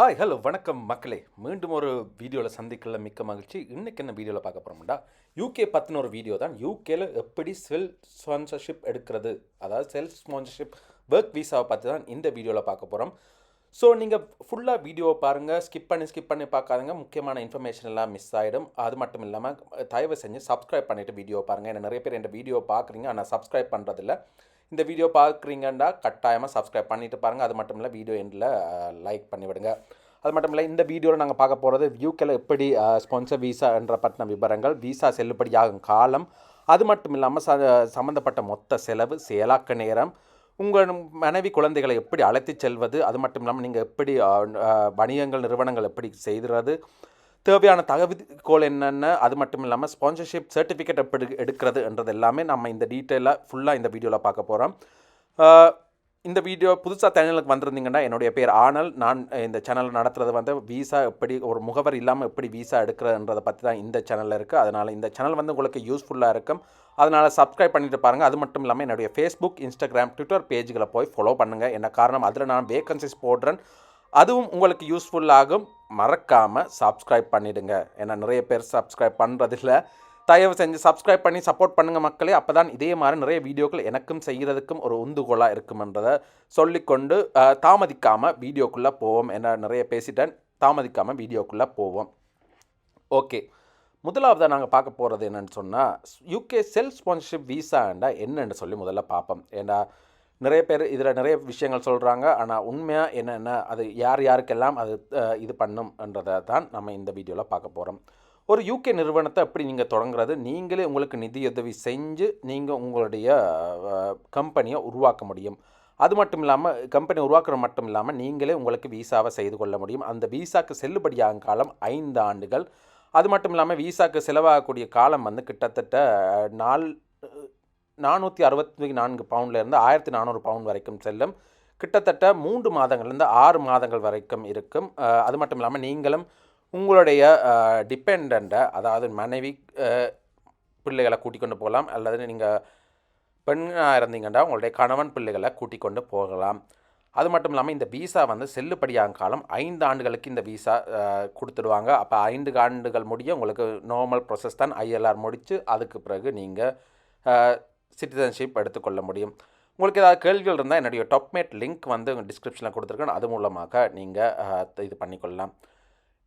Hi hello வணக்கம் மக்களே. மீண்டும் ஒரு வீடியோவில் சந்திக்கல மிக்க மகிழ்ச்சி. இன்றைக்கி என்ன வீடியோவில் பார்க்க போகிறோம்டா யூகே பற்றின ஒரு வீடியோ தான். யூகேயில் எப்படி செல் ஸ்பான்சர்ஷிப் எடுக்கிறது? அதாவது செல்ஃப் ஸ்பான்சர்ஷிப் ஒர்க் வீசாவை பார்த்து தான் இந்த வீடியோவில் பார்க்க போகிறோம் ஸோ நீங்கள் ஃபுல்லாக வீடியோவை பாருங்கள் ஸ்கிப் பண்ணி ஸ்கிப் பண்ணி பார்க்காதுங்க. முக்கியமான இன்ஃபர்மேஷன் எல்லாம் மிஸ் ஆகிடும் அது மட்டும் இல்லாமல் தயவு செஞ்சு சப்ஸ்கிரைப் பண்ணிவிட்டு வீடியோ பாருங்கள் ஏன்னா நிறைய பேர் இந்த வீடியோ பார்க்குறீங்க. ஆனால் சப்ஸ்கிரைப் பண்ணுறதில்ல இந்த வீடியோ பார்க்குறீங்கன்னா கட்டாயமாக சப்ஸ்கிரைப் பண்ணிட்டு பாருங்கள் அது மட்டும் இல்லை வீடியோ எண்டில் லைக் பண்ணிவிடுங்க. அது மட்டும் இல்லை இந்த வீடியோவில் நாங்கள் பார்க்க போகிறது வியூக்கில் எப்படி ஸ்பான்சர் வீசா என்ற பற்றின விவரங்கள் வீசா செல்லுபடியாகும் காலம் அது மட்டும் இல்லாமல் ச சம்மந்தப்பட்ட மொத்த செலவு செயலாக்க நேரம் உங்கள் மனைவி குழந்தைகளை எப்படி அழைத்து செல்வது அது மட்டும் இல்லாமல் நீங்கள் எப்படி வணிகங்கள் நிறுவனங்கள் எப்படி செய்கிறது தேவையான தகவல்கோள் என்னென்ன அது மட்டும் இல்லாமல் ஸ்பான்சர்ஷிப் சர்டிஃபிகேட் எப்படி எடுக்கிறது என்றது எல்லாமே நம்ம இந்த டீட்டெயிலாக ஃபுல்லாக இந்த வீடியோவில் பார்க்க போகிறோம் இந்த வீடியோ புதுசாக சேனலுக்கு வந்திருந்தீங்கன்னா என்னுடைய பேர் ஆனல். நான் இந்த சேனல் நடத்துறது வந்து வீசா எப்படி ஒரு முகவர் இல்லாமல் எப்படி வீசா எடுக்கிறதுன்றதை பற்றி தான் இந்த சேனலில் இருக்குது அதனால் இந்த சேனல் வந்து உங்களுக்கு யூஸ்ஃபுல்லாக இருக்கும். அதனால் சப்ஸ்கிரைப் பண்ணிட்டு பாருங்கள் அது மட்டும் இல்லாமல் என்னுடைய ஃபேஸ்புக் இன்ஸ்டாகிராம் ட்விட்டர் பேஜுகளை போய் ஃபாலோ பண்ணுங்கள் என்ன காரணம்? அதில் நான் வேகன்சிஸ் போடுறேன். அதுவும் உங்களுக்கு யூஸ்ஃபுல்லாகும் மறக்காமல் சப்ஸ்கிரைப் பண்ணிவிடுங்க ஏன்னா நிறைய பேர் சப்ஸ்கிரைப் பண்ணுறதில்ல தயவு செஞ்சு சப்ஸ்கிரைப் பண்ணி சப்போர்ட் பண்ணுங்கள் மக்களே. அப்போ தான் இதே மாதிரி நிறைய வீடியோக்கள் எனக்கும் செய்கிறதுக்கும் ஒரு உந்துகோலாக இருக்குமென்றதை சொல்லிக்கொண்டு தாமதிக்காமல் வீடியோக்குள்ளே போவோம். என்ன நிறைய பேசிட்டேன். தாமதிக்காமல் வீடியோக்குள்ளே போவோம். ஓகே. முதலாவதாக நாங்கள் பார்க்க போகிறது என்னென்னு சொன்னால் யூகே செல்ஃப் ஸ்பான்சர்ஷிப் வீசாண்டா என்னன்னு சொல்லி முதல்ல பார்ப்போம். ஏன்னா நிறைய பேர் இதில் நிறைய விஷயங்கள் சொல்கிறாங்க. ஆனால் உண்மையாக என்னென்ன அது யார் யாருக்கெல்லாம் அது இது பண்ணும்ன்றதை தான் நம்ம இந்த வீடியோவில் பார்க்க போகிறோம். ஒரு யூகே நிறுவனத்தை எப்படி நீங்கள் தொடங்குறது? நீங்களே உங்களுக்கு நிதியுதவி செஞ்சு நீங்கள் உங்களுடைய கம்பெனியை உருவாக்க முடியும். அது மட்டும் இல்லாமல் கம்பெனி உருவாக்குறது மட்டும் இல்லாமல் நீங்களே உங்களுக்கு வீசாவை செய்து கொள்ள முடியும். அந்த வீசாக்கு செல்லுபடியாகும் காலம் ஐந்து ஆண்டுகள். அது மட்டும் இல்லாமல் வீசாக்கு செலவாகக்கூடிய காலம் வந்து கிட்டத்தட்ட நாலு நால் நானூற்றி அறுபத்தி நான்கு பவுண்ட்லேருந்து ஆயிரத்தி நானூறு பவுண்ட் வரைக்கும் செல்லும். கிட்டத்தட்ட மூன்று மாதங்கள்லேருந்து ஆறு மாதங்கள் வரைக்கும் இருக்கும். அது மட்டும் இல்லாமல் நீங்களும் உங்களுடைய டிபெண்ட்டை அதாவது மனைவி பிள்ளைகளை கூட்டிக் கொண்டு போகலாம். அல்லது நீங்கள் பெண்ணாக இருந்தீங்கன்னா உங்களுடைய கணவன் பிள்ளைகளை கூட்டிக் கொண்டு போகலாம். அது மட்டும் இல்லாமல் இந்த விசா வந்து செல்லுபடியாகும் காலம் ஐந்து ஆண்டுகளுக்கு இந்த விசா கொடுத்துடுவாங்க. அப்போ ஐந்து ஆண்டுகள் முடிய உங்களுக்கு நார்மல் ப்ரொசஸ் தான். ஐஎல்ஆர் முடித்து அதுக்கு பிறகு நீங்கள் சிட்டிசன்ஷிப் எடுத்துக்கொள்ள முடியும். உங்களுக்கு ஏதாவது கேள்விகள் இருந்தால் என்னுடைய டாப்மேட் லிங்க் வந்து உங்கள் டிஸ்கிரிப்ஷனில் கொடுத்துருக்கேன். அது மூலமாக நீங்கள் இது பண்ணிக்கொள்ளலாம்.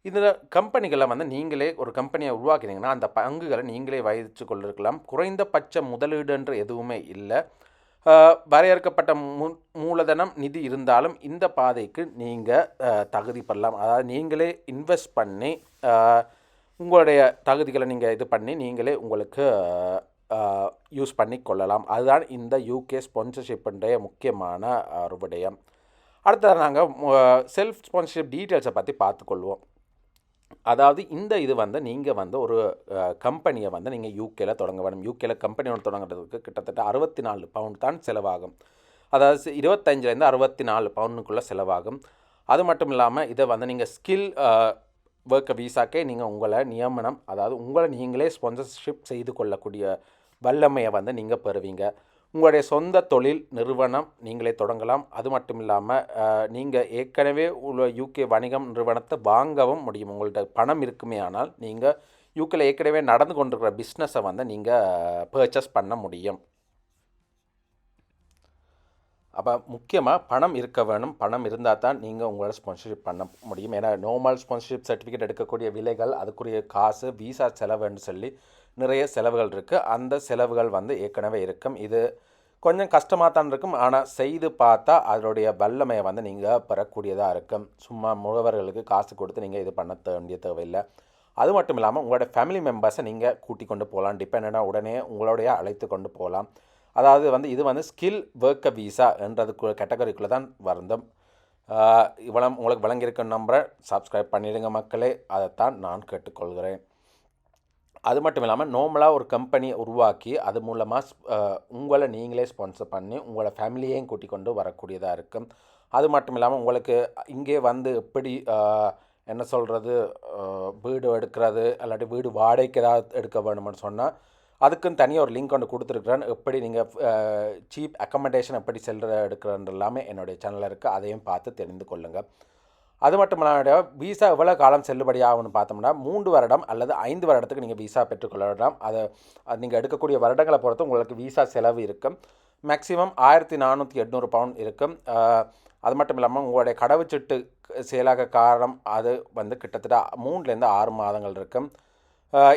இதில் கம்பெனிகளை வந்து நீங்களே ஒரு கம்பெனியை உருவாக்கினீங்கன்னா அந்த பங்குகளை நீங்களே வைத்து கொண்டிருக்கலாம். குறைந்தபட்ச முதலீடுன்ற எதுவுமே இல்லை. வரையறுக்கப்பட்ட மூ மூலதனம் நிதி இருந்தாலும் இந்த பாதைக்கு நீங்கள் தகுதி பெறலாம். அதாவது நீங்களே இன்வெஸ்ட் பண்ணி உங்களுடைய தகுதிகளை நீங்கள் இது பண்ணி நீங்களே உங்களுக்கு யூஸ் பண்ணி கொள்ளலாம் அதுதான் இந்த யூகே ஸ்பான்சர்ஷிப்புடைய முக்கியமான ஆஹ், ஒரு விடயம். அடுத்தது நாங்கள் செல்ஃப் ஸ்பான்சர்ஷிப் டீட்டெயில்ஸை பற்றி பார்த்துக்கொள்வோம். அதாவது இந்த இது வந்து நீங்கள் வந்து ஒரு கம்பெனியை வந்து நீங்கள் யூகேல தொடங்க வேணும். யூகேல கம்பெனி ஒன்று தொடங்குறதுக்கு கிட்டத்தட்ட அறுபத்தி நாலு பவுண்ட் தான் செலவாகும். அதாவது இருபத்தஞ்சிலேருந்து அறுபத்தி நாலு பவுண்டுக்குள்ளே செலவாகும். அது மட்டும் இல்லாமல் இதை வந்து நீங்கள் ஸ்கில் ஒர்க் வீசாக்கே நீங்கள் உங்களை நியமனம் அதாவது உங்களை நீங்களே ஸ்பான்சர்ஷிப் செய்து கொள்ளக்கூடிய வல்லமையை வந்து நீங்கள் பெறுவீங்க. உங்களுடைய சொந்த தொழில் நிறுவனம் நீங்களே தொடங்கலாம். அது மட்டும் இல்லாமல் நீங்கள் ஏற்கனவே உள்ள யூகே வணிகம் நிறுவனத்தை வாங்கவும் முடியும். உங்கள்கிட்ட பணம் இருக்குமே ஆனால் நீங்கள் யூகேல ஏற்கனவே நடந்து கொண்டிருக்கிற பிஸ்னஸை வந்து நீங்கள் பர்ச்சேஸ் பண்ண முடியும். அப்போ முக்கியமாக பணம் இருக்க வேணும். பணம் இருந்தால் தான் நீங்கள் உங்களோட ஸ்பான்சர்ஷிப் பண்ண முடியும். ஏன்னா நார்மல் ஸ்பான்சர்ஷிப் சர்டிஃபிகேட் எடுக்கக்கூடிய விலைகள் அதுக்குரிய காசு விசா செலவுன்னு சொல்லி நிறைய செலவுகள் இருக்குது அந்த செலவுகள் வந்து ஏற்கனவே இருக்கும். இது கொஞ்சம் கஷ்டமாக தான் இருக்கும். ஆனால் செய்து பார்த்தா அதனுடைய வல்லமையை வந்து நீங்கள் பெறக்கூடியதாக இருக்கும். சும்மா முகவர்களுக்கு காசு கொடுத்து நீங்கள் இது பண்ண வேண்டிய தேவையில்லை. அது மட்டும் இல்லாமல் உங்களோட ஃபேமிலி மெம்பர்ஸை நீங்கள் கூட்டிக் கொண்டு போகலாம். டிபெண்டாக உடனே உங்களுடைய அழைத்து கொண்டு போகலாம். அதாவது வந்து இது வந்து ஸ்கில் ஒர்க்க வீசா என்றதுக்கு கேட்டகரிக்குள்ளே தான் வருந்தம். இவ்வளோ உங்களுக்கு வழங்கியிருக்க நம்பரை சப்ஸ்கிரைப் பண்ணிடுங்க மக்களே. அதைத்தான் நான் கேட்டுக்கொள்கிறேன். அது மட்டும் இல்லாமல் நார்மலாக ஒரு கம்பெனியை உருவாக்கி அது மூலமாக உங்களை நீங்களே ஸ்பான்சர் பண்ணி உங்களோட ஃபேமிலியையும் கூட்டிக் கொண்டு வரக்கூடியதாக இருக்கும். அது மட்டும் இல்லாமல் உங்களுக்கு இங்கே வந்து எப்படி என்ன சொல்கிறது வீடு எடுக்கிறது இல்லாட்டி வீடு வாடகைக்கு ஏதாவது எடுக்க வேணும்னு சொன்னால் அதுக்குன்னு தனியாக ஒரு லிங்க் ஒன்று கொடுத்துருக்குறேன். எப்படி நீங்கள் சீப் அக்கமடேஷன் எப்படி செல்கிற எடுக்கிறன்ற எல்லாமே என்னுடைய சேனலில் இருக்குது அதையும் பார்த்து தெரிந்து கொள்ளுங்கள் அது மட்டும் இல்லாமல் விசா எவ்வளோ காலம் செல்லுபடியாகும்னு பார்த்தோம்னா மூன்று வருடம் அல்லது ஐந்து வருடத்துக்கு நீங்கள் விசா பெற்றுக்கொள்ளலாம். அதை அது நீங்கள் எடுக்கக்கூடிய வருடங்களை பொறுத்து உங்களுக்கு விசா செலவு இருக்கும். மேக்ஸிமம் ஆயிரத்தி நானூற்றி எட்நூறு பவுண்ட் இருக்கும். அது மட்டும் இல்லாமல் உங்களுடைய கடவுச்சீட்டு செயலாக காரணம் அது வந்து கிட்டத்தட்ட மூணுலேருந்து ஆறு மாதங்கள் இருக்கும்.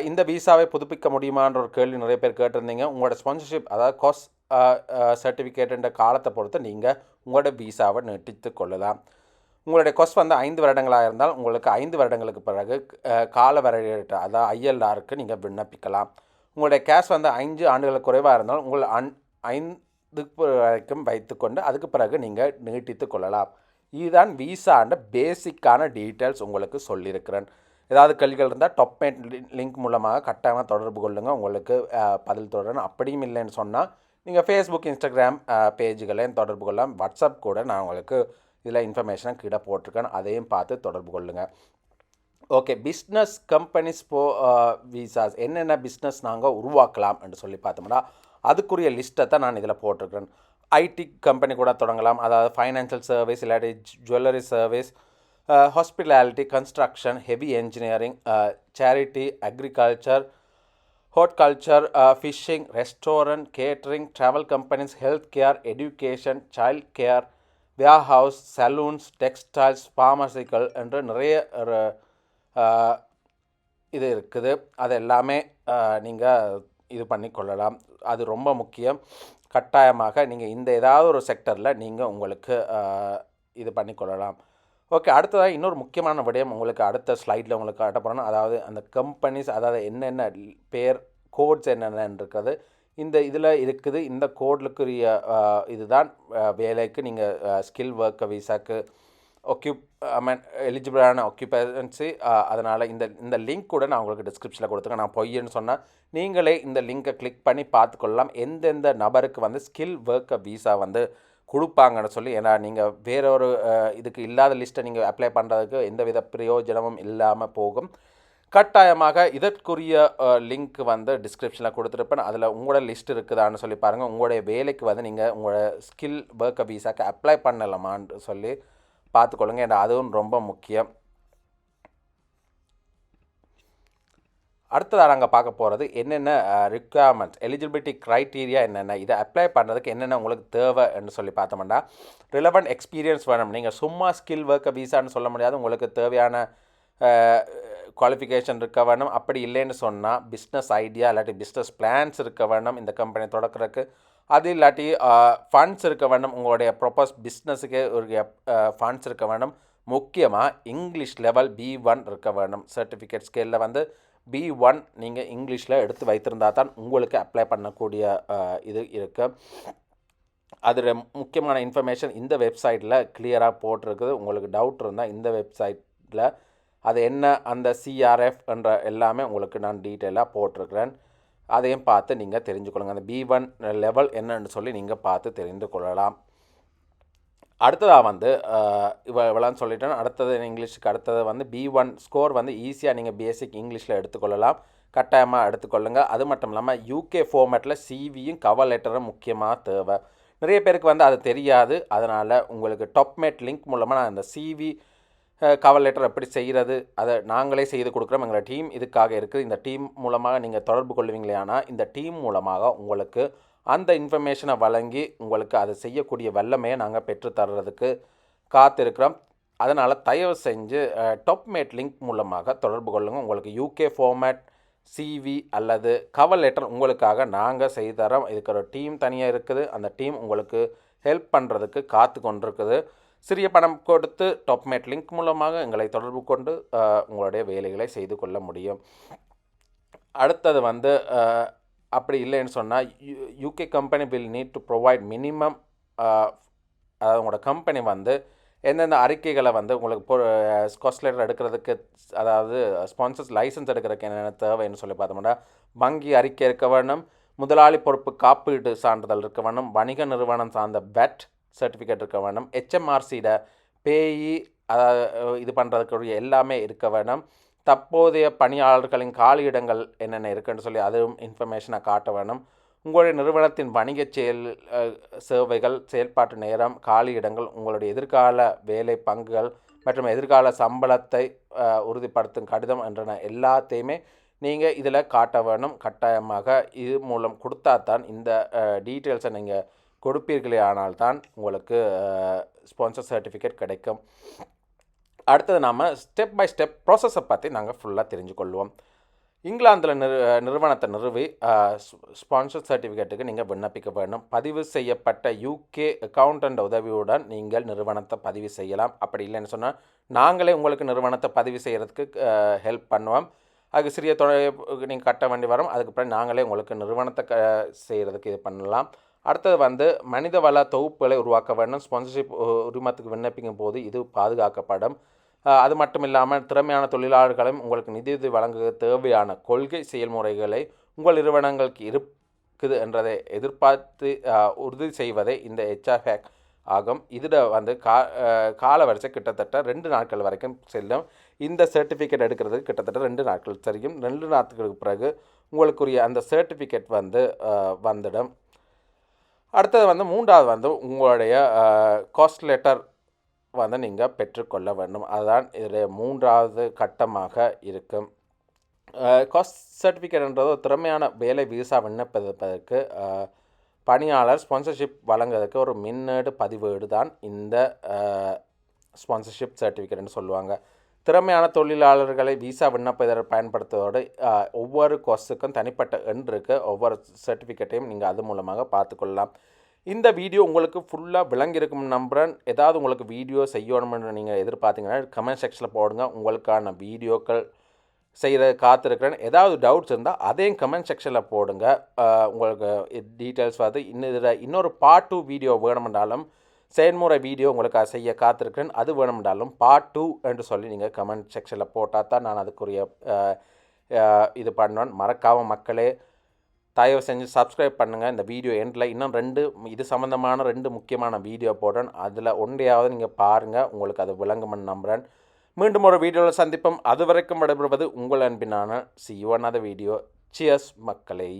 இந்த விசாவை புதுப்பிக்க முடியுமான்ற ஒரு கேள்வி நிறைய பேர் கேட்டிருந்தீங்க. உங்களோட ஸ்பான்சர்ஷிப் அதாவது காஸ் சர்டிஃபிகேட்டுன்ற காலத்தை பொறுத்து நீங்கள் உங்களோட விசாவை நீட்டித்து கொள்ளலாம். உங்களுடைய கொஸ் வந்து ஐந்து வருடங்களாக இருந்தால் உங்களுக்கு ஐந்து வருடங்களுக்கு பிறகு கால வரையற்ற அதாவது ஐஎல்ஆருக்கு நீங்கள் விண்ணப்பிக்கலாம். உங்களுடைய கேஷ் வந்து ஐந்து ஆண்டுகளுக்கு குறைவாக இருந்தால் உங்கள் அன் ஐந்து வரைக்கும் வைத்துக்கொண்டு அதுக்கு பிறகு நீங்கள் நீட்டித்து கொள்ளலாம். இதுதான் விசான்ற பேசிக்கான டீட்டெயில்ஸ் உங்களுக்கு சொல்லியிருக்கிறேன். ஏதாவது கேள்விகள் இருந்தால் டொப்மேட் லிங்க் மூலமாக கட்டாயமாக தொடர்பு கொள்ளுங்கள் உங்களுக்கு பதில் தொடரணும். அப்படியும் இல்லைன்னு சொன்னால் நீங்கள் ஃபேஸ்புக் இன்ஸ்டாகிராம் பேஜுகளையும் தொடர்பு கொள்ளலாம். வாட்ஸ்அப் கூட நான் உங்களுக்கு இதில் இன்ஃபர்மேஷனை கீழே போட்டிருக்கேன். அதையும் பார்த்து தொடர்பு கொள்ளுங்கள் okay business companies for visas என்னென்ன பிஸ்னஸ் நாங்கள் உருவாக்கலாம் என்று சொல்லி பார்த்தோம்னா அதுக்குரிய லிஸ்ட்டை தான் நான் இதில் போட்டிருக்கிறேன். ஐடி கம்பெனி கூட தொடங்கலாம். அதாவது ஃபைனான்சியல் சர்வீஸ் இல்லாட்டி jewellery service hospitality construction heavy engineering charity agriculture horticulture, uh, fishing, restaurant, catering, travel companies, healthcare, education, child care, warehouse, saloons textiles pharmaceutical என்று நிறைய ஒரு, uh, இது இருக்குது. அது எல்லாமே uh, நீங்கள் இது பண்ணி கொள்ளலாம். அது ரொம்ப முக்கியம். கட்டாயமாக நீங்கள் இந்த ஏதாவது ஒரு செக்டரில் நீங்கள் உங்களுக்கு uh, இது பண்ணி கொள்ளலாம். ஓகே அடுத்ததாக இன்னொரு முக்கியமான விடயம் உங்களுக்கு அடுத்த ஸ்லைடில் உங்களுக்கு காட்ட போகிறேன்னா அதாவது அந்த கம்பெனிஸ் அதாவது என்னென்ன பேர் கோட்ஸ் என்னென்ன இருக்கிறது இந்த இதில் இருக்குது. இந்த கோட்லுக்குரிய இதுதான் வேலைக்கு நீங்கள் ஸ்கில் ஒர்க் விசாக்கு ஒக்யூப் ஐ மீன் எலிஜிபிளான ஒக்யூபன்சி அதனால் இந்த இந்த லிங்க் கூட நான் உங்களுக்கு டிஸ்கிரிப்ஷனில் கொடுத்துருக்கேன். நான் பொய்யன்னு சொன்னால் நீங்களே இந்த லிங்கை கிளிக் பண்ணி பார்த்துக்கொள்ளலாம். எந்தெந்த நபருக்கு வந்து ஸ்கில் ஒர்க்கை விசா வந்து கொடுப்பாங்கன்னு சொல்லி ஏன்னா நீங்கள் வேற ஒரு இதுக்கு இல்லாத லிஸ்ட்டை நீங்கள் அப்ளை பண்ணுறதுக்கு எந்த வித பிரயோஜனமும் இல்லாமல் போகும். கட்டாயமாக இதற்குரிய லிங்க் வந்து டிஸ்கிரிப்ஷனில் கொடுத்துருப்பேன். அதில் உங்களோட லிஸ்ட் இருக்குதான்னு சொல்லி பாருங்கள் உங்களுடைய வேலைக்கு வந்து நீங்கள் உங்களோட ஸ்கில் ஒர்க் விசாக்கு அப்ளை பண்ணலாமான்னு சொல்லி பார்த்துக்கொள்ளுங்க. ஏன்னா அதுவும் ரொம்ப முக்கியம். அடுத்ததாக நாங்கள் பார்க்க போகிறது என்னென்ன ரிக்குவயர்மெண்ட்ஸ் எலிஜிபிலிட்டி க்ரைட்டீரியா என்னென்ன இதை அப்ளை பண்ணுறதுக்கு என்னென்ன உங்களுக்கு தேவைன்னு சொல்லி பார்த்தோம்னா ரிலவெண்ட் எக்ஸ்பீரியன்ஸ் வேணும். நீங்கள் சும்மா ஸ்கில் ஒர்க்கை வீசான்னு சொல்ல முடியாது. உங்களுக்கு தேவையான குவாலிஃபிகேஷன் இருக்க வேணும். அப்படி இல்லைன்னு சொன்னால் பிஸ்னஸ் ஐடியா இல்லாட்டி பிஸ்னஸ் பிளான்ஸ் இருக்க வேணும் இந்த கம்பெனி தொடக்கிறதுக்கு. அது இல்லாட்டி ஃபண்ட்ஸ் இருக்க வேணும். உங்களுடைய ப்ரொப்போஸ் பிஸ்னஸுக்கு ஒரு ஃபண்ட்ஸ் இருக்க வேணும். முக்கியமாக இங்கிலீஷ் லெவல் பி ஒன் இருக்க வேணும். சர்டிஃபிகேட் ஸ்கேலில் வந்து பி ஒன் நீங்கள் இங்கிலீஷில் எடுத்து வைத்திருந்தா தான் உங்களுக்கு அப்ளை பண்ணக்கூடிய இது இருக்குது அதில் முக்கியமான இன்ஃபர்மேஷன் இந்த வெப்சைட்டில் கிளியராக போட்டிருக்குது. உங்களுக்கு டவுட் இருந்தால் இந்த வெப்சைட்டில் அது என்ன அந்த சிஆர்எஃப் என்ற எல்லாமே உங்களுக்கு நான் டீட்டெயிலாக போட்டிருக்கிறேன். அதையும் பார்த்து நீங்கள் தெரிஞ்சுக்கொள்ளுங்க. அந்த பி ஒன் லெவல் என்னன்னு சொல்லி நீங்கள் பார்த்து தெரிந்து கொள்ளலாம். அடுத்ததாக வந்து இவ இவ்வளோன்னு சொல்லிட்டேன் அடுத்தது இங்கிலீஷுக்கு? அடுத்தது வந்து பி ஒன் ஸ்கோர் வந்து ஈஸியாக நீங்கள் பேசிக் இங்கிலீஷில் எடுத்துக்கொள்ளலாம். கட்டாயமாக எடுத்துக்கொள்ளுங்க. அது மட்டும் இல்லாமல் யூகே ஃபோமேட்டில் சிவியும் கவர் லெட்டரும் முக்கியமாக தேவை. நிறைய பேருக்கு வந்து அது தெரியாது. அதனால் உங்களுக்கு டாப்மேட் லிங்க் மூலமாக நான் இந்த சிவி கவர் லெட்டர் எப்படி செய்கிறது அதை நாங்களே செய்து கொடுக்குறோம். எங்களோட டீம் இதுக்காக இருக்குது. இந்த டீம் மூலமாக நீங்கள் தொடர்பு கொள்வீங்களே ஆனால் இந்த டீம் மூலமாக உங்களுக்கு அந்த இன்ஃபர்மேஷனை வழங்கி உங்களுக்கு அதை செய்யக்கூடிய வல்லமையை நாங்கள் பெற்றுத்தர்றதுக்கு காத்திருக்கிறோம். அதனால் தயவு செஞ்சு டாப்மேட் லிங்க் மூலமாக தொடர்பு கொள்ளுங்கள் உங்களுக்கு யூகே ஃபார்மேட் சிவி அல்லது கவர் லெட்டர் உங்களுக்காக நாங்கள் செய்து தரோம் இதுக்கு ஒரு டீம் தனியாக இருக்குது. அந்த டீம் உங்களுக்கு ஹெல்ப் பண்ணுறதுக்கு காத்து கொண்டிருக்குது. சிறிய பணம் கொடுத்து டாப்மேட் லிங்க் மூலமாக எங்களை தொடர்பு கொண்டு உங்களுடைய வேலைகளை செய்து கொள்ள முடியும். அடுத்தது வந்து அப்படி இல்லைன்னு சொன்னால் UK company will need to provide minimum அதாவது உங்களோட கம்பெனி வந்து எந்தெந்த அறிக்கைகளை வந்து உங்களுக்கு பொ ஸ்காஸ் லெட்டர் எடுக்கிறதுக்கு அதாவது ஸ்பான்சர்ஸ் லைசன்ஸ் எடுக்கிறதுக்கு என்னென்ன தேவைன்னு சொல்லி பார்த்தோம்னா வங்கி அறிக்கை இருக்க வேணும் முதலாளி பொறுப்பு காப்பீடு சான்றிதழ் இருக்க வேணும் வணிக நிறுவனம் சார்ந்த பெட் சர்டிஃபிகேட் இருக்க வேணும் ஹெச்எம்ஆர்சியோட பேஇ அதாவது இது பண்ணுறதுக்குரிய எல்லாமே இருக்க வேணும். தற்போதைய பணியாளர்களின் காலியிடங்கள் என்னென்ன இருக்குன்னு சொல்லி அதுவும் இன்ஃபர்மேஷனை காட்ட வேணும். உங்களுடைய நிறுவனத்தின் வணிக செயல் சேவைகள் செயல்பாட்டு நேரம் காலியிடங்கள் உங்களுடைய எதிர்கால வேலை பங்குகள் மற்றும் எதிர்கால சம்பளத்தை உறுதிப்படுத்தும் கடிதம் என்றன எல்லாத்தையுமே நீங்கள் இதில் காட்ட வேணும். கட்டாயமாக இது மூலம் கொடுத்தா தான் இந்த டீட்டெயில்ஸை நீங்கள் கொடுப்பீர்களே ஆனால் தான் உங்களுக்கு ஸ்பான்சர் சர்டிஃபிகேட் கிடைக்கும். அடுத்தது நாம் ஸ்டெப் பை ஸ்டெப் ப்ராசஸை பற்றி நாங்கள் ஃபுல்லாக தெரிஞ்சு கொள்வோம் இங்கிலாந்தில் நிறு நிறுவனத்தை நிறுவி ஸ்பான்சர் சர்டிஃபிகேட்டுக்கு நீங்கள் விண்ணப்பிக்க வேண்டும். பதிவு செய்யப்பட்ட யூகே அக்கௌண்டன்ட் உதவியுடன் நீங்கள் நிறுவனத்தை பதிவு செய்யலாம். அப்படி இல்லைன்னு சொன்னால் நாங்களே உங்களுக்கு நிறுவனத்தை பதிவு செய்கிறதுக்கு ஹெல்ப் பண்ணுவோம். அதுக்கு சிறிய தொகை நீங்கள் கட்ட வேண்டி வரும். அதுக்கப்புறம் நாங்களே உங்களுக்கு நிறுவனத்தை க செய்கிறதுக்கு இது பண்ணலாம். அடுத்தது வந்து மனித வள தொகுப்புகளை உருவாக்க வேண்டும். ஸ்பான்சர்ஷிப் உரிமத்துக்கு விண்ணப்பிக்கும் போது இது பாதுகாக்கப்படும். அது மட்டும் இல்லாமல் திறமையான தொழிலாளர்களும் உங்களுக்கு நிதியுதவி வழங்க தேவையான கொள்கை செயல்முறைகளை உங்கள் நிறுவனங்களுக்கு இருக்குது என்றதை எதிர்பார்த்து உறுதி செய்வதே இந்த ஹெச்ஆர் ஹேக் ஆகும். இதில் வந்து கா கால வரிசை கிட்டத்தட்ட ரெண்டு நாட்கள் வரைக்கும் செல்லும். இந்த சர்டிஃபிகேட் எடுக்கிறதுக்கு கிட்டத்தட்ட ரெண்டு நாட்கள் தெரியும். ரெண்டு நாட்களுக்கு பிறகு உங்களுக்குரிய அந்த சர்டிஃபிகேட் வந்து வந்துடும். அடுத்தது வந்து மூன்றாவது வந்து உங்களுடைய காஸ்ட் லெட்டர் வந்து நீங்கள் பெற்றுக்கொள்ள வேண்டும். அதுதான் இதில் மூன்றாவது கட்டமாக இருக்கும். காஸ்ட் சர்டிஃபிகேட்ன்றது ஒரு திறமையான வேலை விசா விண்ணப்பிப்பதற்கு பணியாளர் ஸ்பான்சர்ஷிப் வழங்குறதுக்கு ஒரு மின்னேடு பதிவேடு தான் இந்த ஸ்பான்சர்ஷிப் சர்டிஃபிகேட்னு சொல்லுவாங்க. திறமையான தொழிலாளர்களை விசா விண்ணப்பதற்கு பயன்படுத்துவதோடு ஒவ்வொரு கோர்ஸுக்கும் தனிப்பட்ட எண் இருக்குது ஒவ்வொரு சர்டிஃபிகேட்டையும் நீங்கள் அது மூலமாக பார்த்துக்கொள்ளலாம் இந்த வீடியோ உங்களுக்கு ஃபுல்லாக விளங்கியிருக்கும் நம்புகிறேன் ஏதாவது உங்களுக்கு வீடியோ செய்யணும்னு நீங்கள் எதிர்பார்த்தீங்கன்னா கமெண்ட் செக்ஷனில் போடுங்க. உங்களுக்கான வீடியோக்கள் செய்கிற காத்திருக்கிறேன். ஏதாவது டவுட்ஸ் இருந்தால் அதையும் கமெண்ட் செக்ஷனில் போடுங்க. உங்களுக்கு டீட்டெயில்ஸ் வந்து இன்னும் இதில் இன்னொரு பார்ட் டூ வீடியோ வேணுமென்றாலும் செயல்முறை வீடியோ உங்களுக்கு செய்ய காத்திருக்கிறேன். அது வேணுமென்றாலும் பார்ட் டூ என்று சொல்லி நீங்கள் கமெண்ட் செக்ஷனில் போட்டால் தான் நான் அதுக்குரிய இது பண்ணுவேன். மறக்காமல் மக்களே தயவு செஞ்சு சப்ஸ்கிரைப் பண்ணுங்கள் இந்த வீடியோ எண்டில் இன்னும் ரெண்டு இது சம்மந்தமான ரெண்டு முக்கியமான வீடியோ போடுறேன். அதில் ஒன்றையாவது நீங்கள் பாருங்கள் உங்களுக்கு அது விளங்குமென்னு நம்புகிறேன் மீண்டும் ஒரு வீடியோவில் சந்திப்போம். அது வரைக்கும் விடைபெறுவது உங்கள் அன்பினான சி வீடியோ. சியர்ஸ் மக்களை.